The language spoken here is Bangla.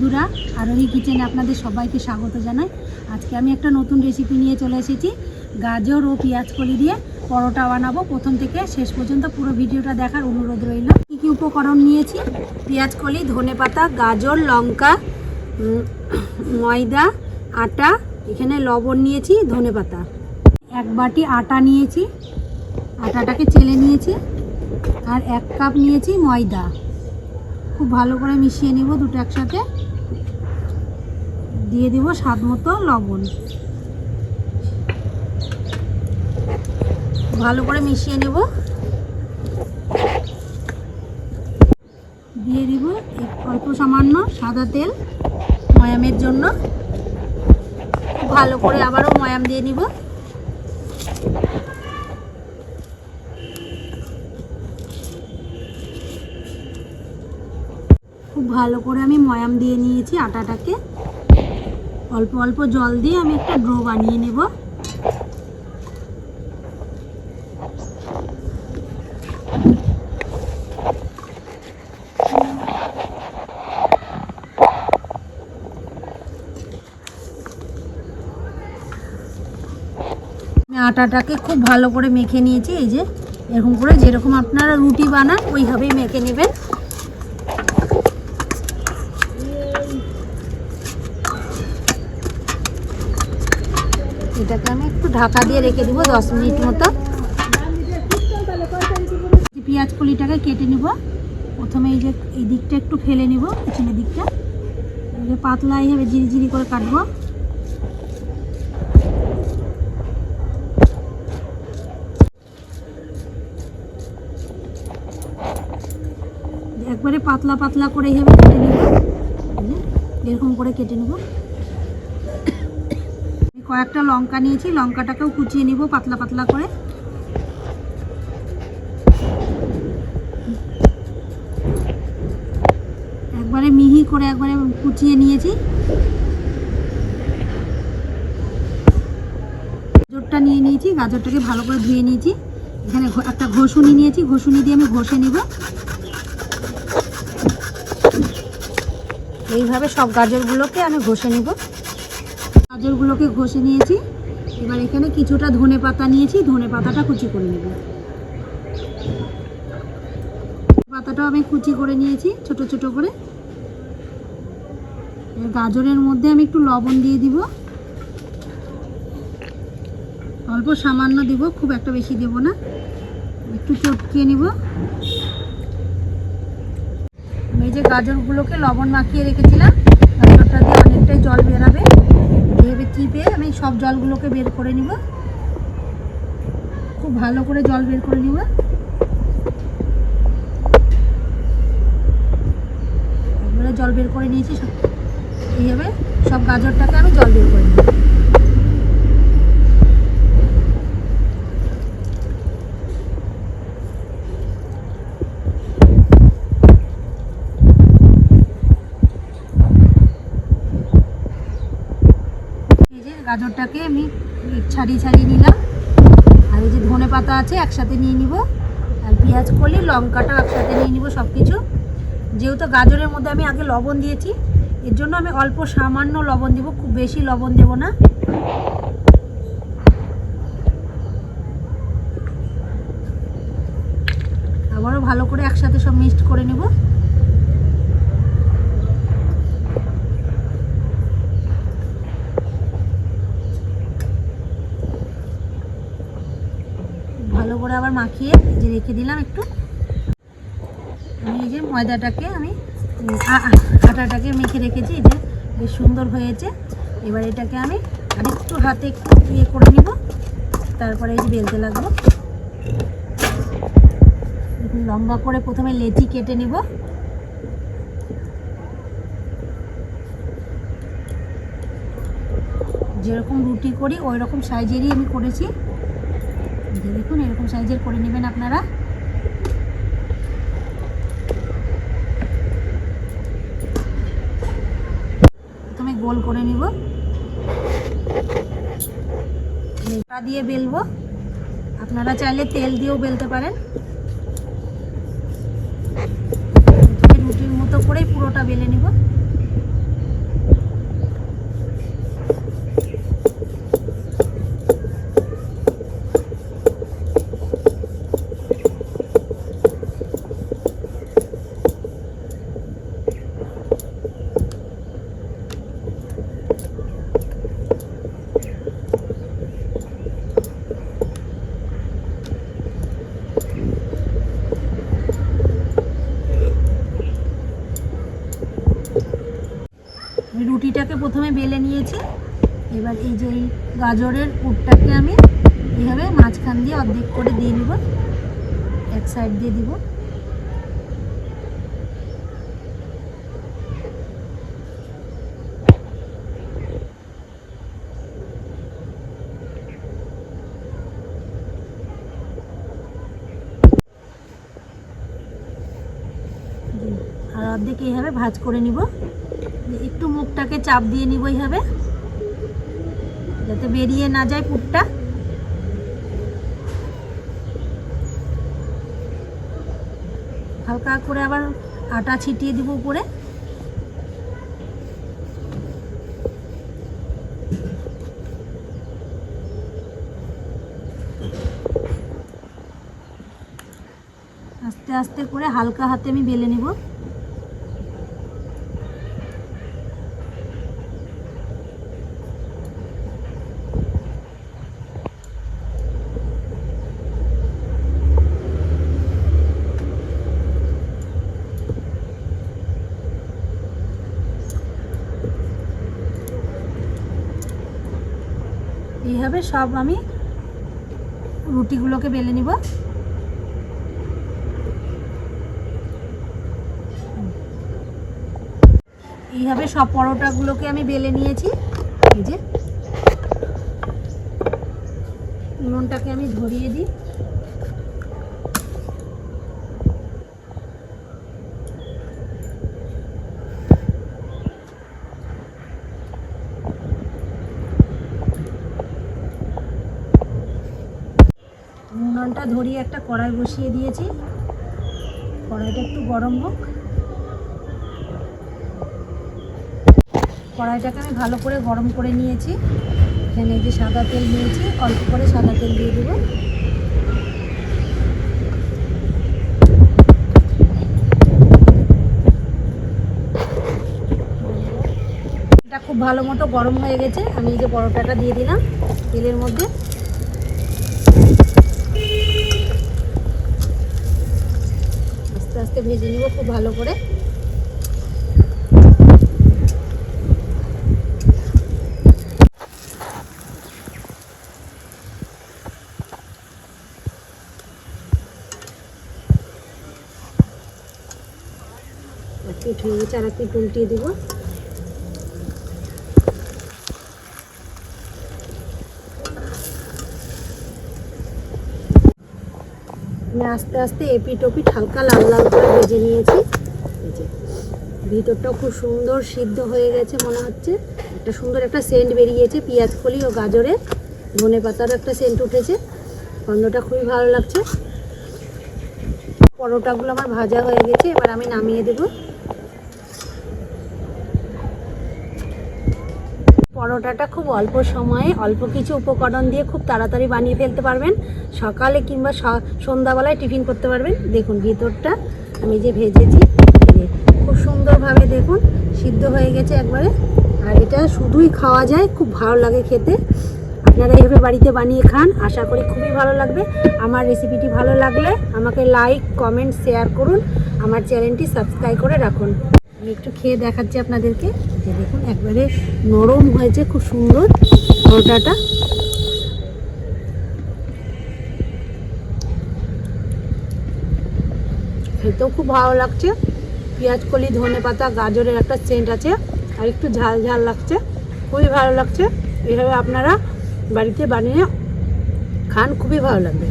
বন্ধুরা, আরোহী কিচেনে আপনাদের সবাইকে স্বাগত জানাই। আজকে আমি একটা নতুন রেসিপি নিয়ে চলে এসেছি। গাজর ও পেঁয়াজ কলি দিয়ে পরোটা বানাবো। প্রথম থেকে শেষ পর্যন্ত পুরো ভিডিওটা দেখার অনুরোধ রইল। কী কী উপকরণ নিয়েছি? পেঁয়াজ কলি, ধনে পাতা, গাজর, লঙ্কা ময়দা, আটা, এখানে লবণ নিয়েছি, ধনে পাতা। এক বাটি আটা নিয়েছি। আটাটাকে চেলে নিয়েছি। আর এক কাপ নিয়েছি ময়দা। খুব ভালো করে মিশিয়ে নিব দুটো একসাথে। দিয়ে দিব স্বাদ মতো লবণ। ভালো করে মিশিয়ে নেব। দিয়ে দিব অল্প সামান্য সাদা তেল ময়ামের জন্য। ভালো করে আবারও ময়াম দিয়ে নিব। খুব ভালো করে আমি ময়াম দিয়ে নিয়েছি আটাটাকে। অল্প অল্প জল দিয়ে আমি একটা ড্রো বানিয়ে নেব। আটাটাকে খুব ভালো করে মেখে নিয়েছি, এই যে এরকম করে যেরকম আপনারা রুটি বানান, ওইভাবেই মেখে নেবেন। এটাকে আমি একটু ঢাকা দিয়ে রেখে দিব দশ মিনিট মতো। পেঁয়াজ কলিটাকে কেটে নিব। প্রথমে এই যে এই দিকটা একটু ফেলে নিব, পিছনের দিকটা। পাতলা এইভাবে জিরি করে কাটবো। একবারে পাতলা পাতলা করে এইভাবে কেটে নিব। এরকম করে কেটে নেব। কয়েকটা লঙ্কা নিয়েছি, লঙ্কাটাকেও কুচিয়ে নিব পাতলা পাতলা করে। একবারে মিহি করে একবারে কুচিয়ে নিয়েছি। গাজরটা নিয়ে নিয়েছি, গাজরটাকে ভালো করে ধুয়ে নিয়েছি। এখানে একটা ঘষুনি নিয়েছি, ঘষুনি দিয়ে আমি ঘষে নিব। এইভাবে সব গাজরগুলোকে আমি ঘষে নিব। গাজরগুলোকে ঘষে নিয়েছি। এবার এখানে কিছুটা ধনে পাতা নিয়েছি। ধনে পাতাটা কুচি করে নেব। পাতাটাও আমি কুচি করে নিয়েছি, ছোট ছোট করে। গাজরের মধ্যে আমি একটু লবণ দিয়ে দিব। অল্প সামান্য দিব, খুব একটা বেশি দেব না। একটু চটকিয়ে নিব। এই যে গাজরগুলোকে লবণ মাখিয়ে রেখেছিলাম জলগুলোকে বের করে নিব। খুব ভালো করে জল বের করে নিব। জল বের করে নিয়েছি এইভাবে সব গাজরটাকে আমি জল বের করে নিব এই যে গাজরটাকে আমি ছাড়িয়ে ছাড়িয়ে নিলাম। আর এই যে ধনে পাতা আছে, একসাথে নিয়ে নিব। আর পেঁয়াজ কলি লঙ্কাটাও একসাথে নিয়ে নিব সব কিছু যেহেতু গাজরের মধ্যে আমি আগে লবণ দিয়েছি, এর জন্য আমি অল্প সামান্য লবণ দিব, খুব বেশি লবণ দেব না। আবারও ভালো করে একসাথে সব মিক্সড করে নেব ভালো করে আবার মাখিয়ে যে রেখে দিলাম একটু। আমি এই যে ময়দাটাকে আমি আটাটাকে মেখে রেখেছি এটা বেশ সুন্দর হয়েছে। এবার এটাকে আমি আরেকটু হাতে একটু ইয়ে করে নিব, তারপরে এই যে বেলতে লাগবো। লম্বা করে প্রথমে লেচি কেটে নিব। যেরকম রুটি করি ওই রকম সাইজেরই আমি করেছি। যে দেখুন, এরকম সাইজের করে নেবেন আপনারা। প্রথমে গোল করে নিব। দিয়ে বেলবো। আপনারা চাইলে তেল দিয়েও বেলতে পারেন। রুটির মতো করেই পুরোটা বেলে নিব। আমি রুটিটাকে প্রথমে বেলে নিয়েছি। এবার এই যে এই গাজরের পুরটাকে আমি এইভাবে মাঝখান দিয়ে অর্ধেক করে দিয়ে দিব। এক সাইড দিয়ে দিব। আর অর্ধেক এইভাবে ভাজ করে নিব। একটু মুখটাকে চাপ দিয়ে নিব এইভাবে, যাতে বেরিয়ে না যায় পুরটা হালকা করে আবার আটা ছিটিয়ে দিব উপরে। আস্তে আস্তে করে হালকা হাতে আমি বেলে নিব। এইভাবে সব আমি রুটিগুলোকে বেলে নিব। এইভাবে সব পরোটাগুলোকে আমি বেলে নিয়েছি। এই যে। উনুনটাকে আমি ধরিয়ে দিই। উনুনটা ধরিয়ে একটা কড়াই বসিয়ে দিয়েছি। কড়াইটা একটু গরম হোক। কড়াইটাকে আমি ভালো করে গরম করে নিয়েছি। এখানে যে সাদা তেল নিয়েছি, অল্প করে সাদা তেল দিয়ে দেবো। এটা খুব ভালো মতো গরম হয়ে গেছে। আমি এই যে পরোটাটা দিয়ে দিলাম তেলের মধ্যে। আস্তে আস্তে ভেজে নিব খুব ভালো করে। পিঠ হয়ে গেছে আর একটু উল্টিয়ে দেবো। আস্তে আস্তে এপিট হালকা লাল লাল করে ভেজে নিয়েছি। ভিতরটাও খুব সুন্দর সিদ্ধ হয়ে গেছে মনে হচ্ছে। একটা সুন্দর একটা সেন্ট বেরিয়েছে, পেঁয়াজ কলি ও গাজরে। ধনে পাতারও একটা সেন্ট উঠেছে। গন্ধটা খুবই ভালো লাগছে। পরোটাগুলো আমার ভাজা হয়ে গেছে, এবার আমি নামিয়ে দেবো। পরোটাটা খুব অল্প সময়ে অল্প কিছু উপকরণ দিয়ে খুব তাড়াতাড়ি বানিয়ে ফেলতে পারবেন। সকালে কিংবা সন্ধ্যাবেলায় টিফিন করতে পারবেন। দেখুন ভিতরটা আমি যে ভেজেছি খুব সুন্দরভাবে দেখুন সিদ্ধ হয়ে গেছে একবারে। আর এটা শুধুই খাওয়া যায়, খুব ভালো লাগে খেতে। আপনারা এইভাবে বাড়িতে বানিয়ে খান, আশা করি খুবই ভালো লাগবে। আমার রেসিপিটি ভালো লাগলে আমাকে লাইক, কমেন্ট, শেয়ার করুন। আমার চ্যানেলটি সাবস্ক্রাইব করে রাখুন। আমি একটু খেয়ে দেখাচ্ছি আপনাদেরকে। যে দেখুন, একবারে নরম হয়েছে, খুব সুন্দর পরোটাটা। খেতেও খুব ভালো লাগছে। পেঁয়াজ, কলি, ধনে পাতা, গাজরের একটা সেন্ট আছে, আর একটু ঝাল ঝাল লাগছে। খুবই ভালো লাগছে। এভাবে আপনারা বাড়িতে বানিয়ে খান, খুবই ভালো লাগবে।